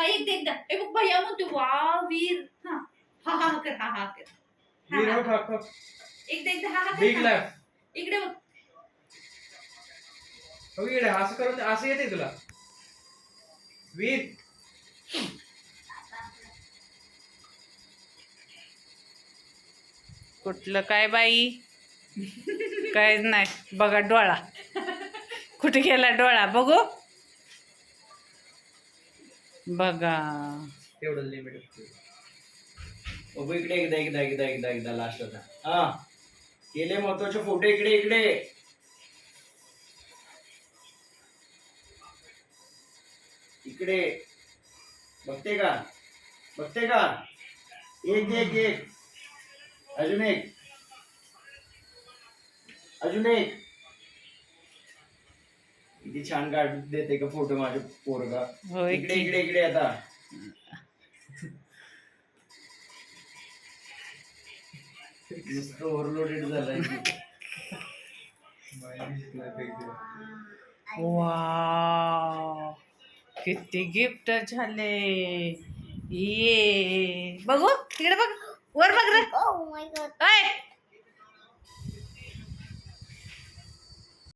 हा एकदा एकदा ए बघ भैया म्हणतो वा वीर. हा. हा हा कर हा हा कर. हा, हा. हो एकदा एकदा हा हा कर बिग इकडे बघ. हो इकडे असं करून असं येते तुला. वीर. कुठलं काय बाई? काय नाही. बघा डोळा. कुठे गेला डोळा? बघू. बघा. तेवढं लिमिट इकडे एकदा एकदा एकदा एकदा एकदा लास्ट होता. हा. केले महत्त्वाचे फोटो इकडे इकडे. इकडे. बघते का? बघते का? एक एक एक. अजून एक. अजून एक. किती छान काढ देते का फोटो माझे पोरगा. होय इकडे की. इकडे इकडे आता. नुसतं ओव्हरलोडेड झालंय. वा किती गिफ्ट झाले. ये. बघू तिकडे बघ. वर बघ रे. Oh my god. ऐ